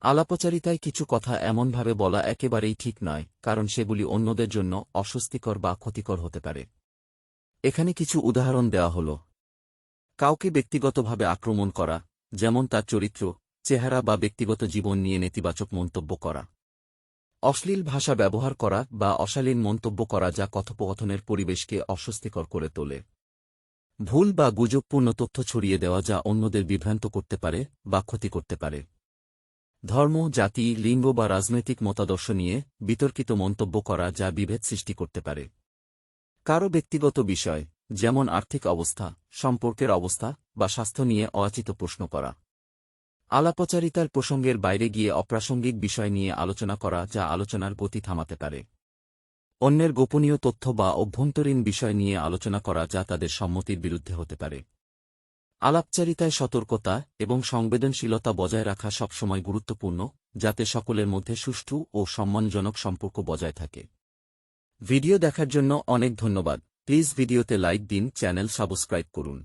আলাপচারিতায় কিছু কথা এমনভাবে বলা একেবারেই ঠিক নয়, কারণ সেগুলি অন্যদের জন্য অস্বস্তিকর বা ক্ষতিকর হতে পারে। এখানে কিছু উদাহরণ দেওয়া হল। কাউকে ব্যক্তিগতভাবে আক্রমণ করা, যেমন তার চরিত্র, চেহারা বা ব্যক্তিগত জীবন নিয়ে নেতিবাচক মন্তব্য করা। অশ্লীল ভাষা ব্যবহার করা বা অশালীন মন্তব্য করা যা কথোপকথনের পরিবেশকে অস্বস্তিকর করে তোলে। ভুল বা গুজবপূর্ণ তথ্য ছড়িয়ে দেওয়া যা অন্যদের বিভ্রান্ত করতে পারে বা ক্ষতি করতে পারে। ধর্ম, জাতি, লিঙ্গ বা রাজনৈতিক মতাদর্শ নিয়ে বিতর্কিত মন্তব্য করা যা বিভেদ সৃষ্টি করতে পারে। কারও ব্যক্তিগত বিষয়, যেমন আর্থিক অবস্থা, সম্পর্কের অবস্থা বা স্বাস্থ্য নিয়ে অয়াচিত প্রশ্ন করা। আলাপচারিতার প্রসঙ্গের বাইরে গিয়ে অপ্রাসঙ্গিক বিষয় নিয়ে আলোচনা করা যা আলোচনার গতি থামাতে পারে। অন্যের গোপনীয় তথ্য বা অভ্যন্তরীণ বিষয় নিয়ে আলোচনা করা যা তাদের সম্মতির বিরুদ্ধে হতে পারে। আলাপচারিতায় সতর্কতা এবং সংবেদনশীলতা বজায় রাখা সবসময় গুরুত্বপূর্ণ, যাতে সকলের মধ্যে সুষ্ঠু ও সম্মানজনক সম্পর্ক বজায় থাকে। ভিডিও দেখার জন্য অনেক ধন্যবাদ। প্লিজ ভিডিওতে লাইক দিন, চ্যানেল সাবস্ক্রাইব করুন।